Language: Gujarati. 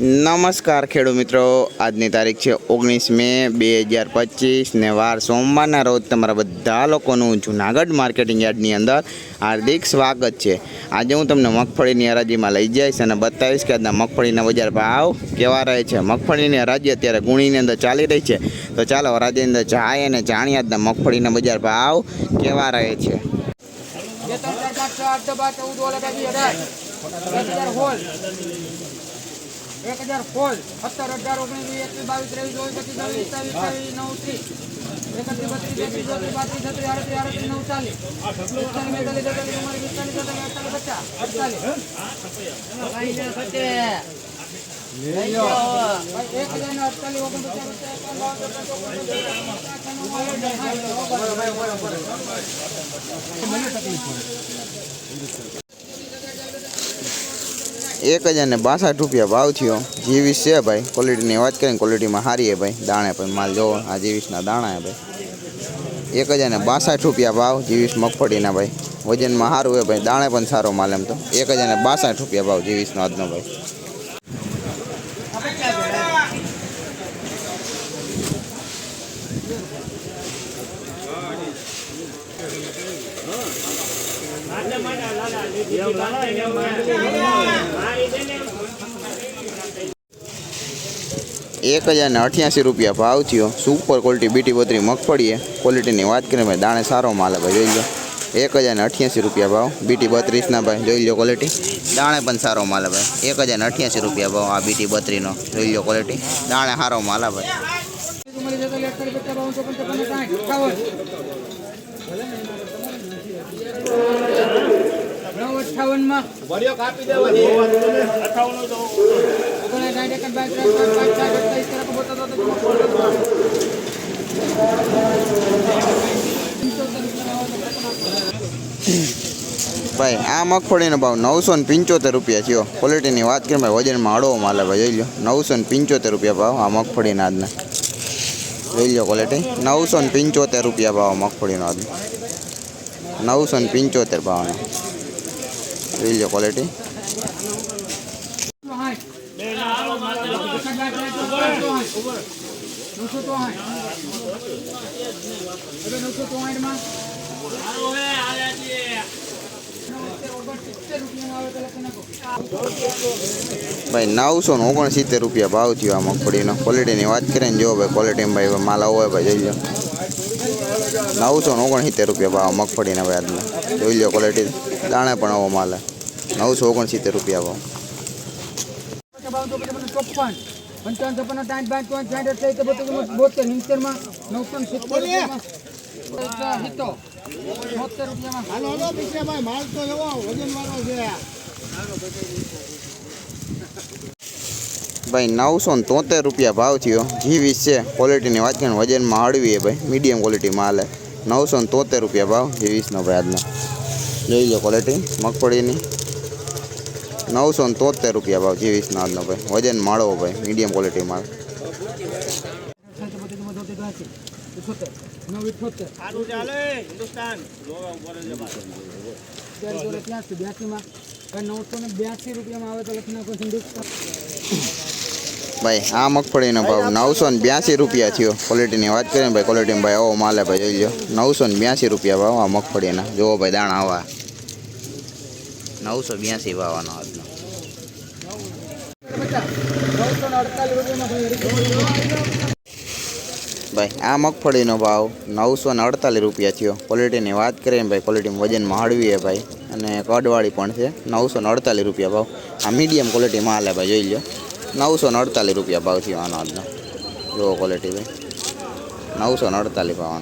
નમસ્કાર ખેડૂત મિત્રો. આજની તારીખ છે ઓગણીસ મે બે હજાર પચીસ ને વાર સોમવારના રોજ તમારા બધા લોકોનું જુનાગઢ માર્કેટિંગ યાર્ડની અંદર હાર્દિક સ્વાગત છે. આજે હું તમને મગફળીની હરાજીમાં લઈ જઈશ અને બતાવીશ કે આજના મગફળીના બજાર ભાવ કેવા રહે છે. મગફળીની હરાજી અત્યારે ગુણીની અંદર ચાલી રહી છે. તો ચાલો હરાજીની અંદર જાય અને જાણીએ આજના મગફળીના બજાર ભાવ કેવા રહે છે. એક હજાર એક સત્તર અઢાર ઓગણીસ વીસ એકવીસ બાવીસ ત્રેવીસ ચોવીસ પચીસ છવ્વીસ સત્તાવીસ અઠ્ઠાવીસ નવ ત્રીસ. એકત્રીસ બત્રીસ તેત્રીસ ચોત્રીસ પાંત્રીસ છત્રીસ આડત્રીસ આડત્રીસ નવ ચાલીસ પિસ્તાલીસ બેતાલીસ તેતાલીસ ચુમ્માલીસ પિસ્તાલીસ છેતાલીસ અડતાલીસ પચાસ. અડતાલીસ એક હજાર ને અડતાલીસ ઓગણપચાસ એક હજાર ને બાસઠ રૂપિયા ભાવ થયો. જીવીસ છે ભાઈ. ક્વોલિટીની વાત કરીએ ક્વોલિટીમાં સારી હે ભાઈ. દાણે પણ માલ જોવો, આ જીવીસના દાણા હે ભાઈ. એક હજાર ને બાસઠ રૂપિયા ભાવ, જીવીસ મગફળીના ભાઈ. વજનમાં સારું હે ભાઈ. દાણે પણ સારો માલ એમ તો. એક હજાર ને બાસઠ રૂપિયા ભાવ, જીવીસનો આજનો ભાઈ. એક હજાર ને અઠ્યાસી રૂપિયા ભાવ થયો. સુપર ક્વોલિટી બીટી બત્રી મગફળી છે ક્વોલિટીની વાત કરીએ ભાઈ, દાણે સારો માલ ભાઈ, જોઈ લો. એક હજાર ને અઠ્યાસી રૂપિયા ભાવ. બીટી બત્રીસના ભાઈ, જોઈ લો ક્વોલિટી દાણે પણ સારો માલ ભાઈ. એક હજાર ને અઠ્યાસી રૂપિયા ભાવ આ બીટી બત્રીનો. જોઈ લો ક્વોલિટી દાણે સારો માલ ભાઈ. ચુમ્માલીસ છેતાલીસ અડતાલીસ પચાસ બાવન ચોપન ત્રેપન સાઠ અઠ્ઠાવન નવ અઠ્ઠાવનમાં પાંચ બોતેર તોતેર ચુમ્માલીસ પંચાવન, ભાઈ આ મગફળીનો ભાવ નવસો ને પંચોતેર રૂપિયા થયો. ક્વોલિટીની વાત કરીએ ભાઈ વજનમાં હળવો માલ છે ભાઈ જોઈ લો નવસો ને પંચોતેર રૂપિયા ભાવ આ મગફળીના આજના. જોઈ લો ક્વોલિટી નવસો ને પંચોતેર રૂપિયા ભાવ મગફળીનો આજનો. નવસો ને પંચોતેર ભાવનો. જોઈ લો ક્વોલિટી ભાઈ, નવસો ને ઓગણસિત્તેર રૂપિયા ભાવ થયો આ મગફળીનો. ક્વોલિટીની વાત કરીએ ને જો ભાઈ ક્વોલિટીમાં ભાઈ, માલ હોય ભાઈ, જોઈ લો. નવસો ઓગણસિત્તેર રૂપિયા ભાવ મગફળીના આજના જોઈ લો ક્વોલિટી દાણે પણ આવો માલે નવસો ઓગણસિત્તેર રૂપિયા ભાવ રૂપિયામાં માલ તો લેવો વજન વાળો ભાઈ નવસો ને તોતેર રૂપિયા ભાવ થયો. જીવીસ છે. ક્વોલિટીની વાત કરીને વજનમાં હળવી ભાઈ. મીડિયમ ક્વોલિટી માલ છે નવસો ને તોતેર રૂપિયા ભાવ. જીવીસનો ભાઈ આજનો. જોઈ લો ક્વોલિટી મગફળીની. નવસો ને તોતેર રૂપિયા ભાવ. જીવીસનો આજનો ભાઈ. વજન માળવો ભાઈ. મીડિયમ ક્વોલિટી માલ નવસો ને બ્યાસી રૂપિયામાં આવે તો લખી નાખો હિન્દુસ્તાન. ભાઈ, આ મગફળીનો ભાવ નવસો ને બ્યાસી રૂપિયા થયો. ક્વોલિટીની વાત કરીએ ભાઈ ક્વોલિટીમાં ભાઈ, આવો માલે ભાઈ, જોઈ લો નવસો ને બ્યાસી રૂપિયા ભાવ આ મગફળીના. જુઓ ભાઈ, દાણા આવા. નવસો બ્યાસી ભાવવાનો આજનો. ભાઈ, આ મગફળીનો ભાવ નવસો ને અડતાલીસ રૂપિયા થયો. ક્વોલિટીની વાત કરીએ ભાઈ ક્વોલિટીમાં વજનમાં હળવી છે ભાઈ. અને કડવાળી પણ છે, નવસો ને અડતાલીસ રૂપિયા ભાવ. આ મીડિયમ ક્વોલિટી છે ભાઈ, જોઈ લો નવસો અડતાલીસ રૂપિયા ભાવ થયો આનો આજનો. જુઓ ક્વોલિટી ભાઈ. નવસો અડતાલીસ ભાવ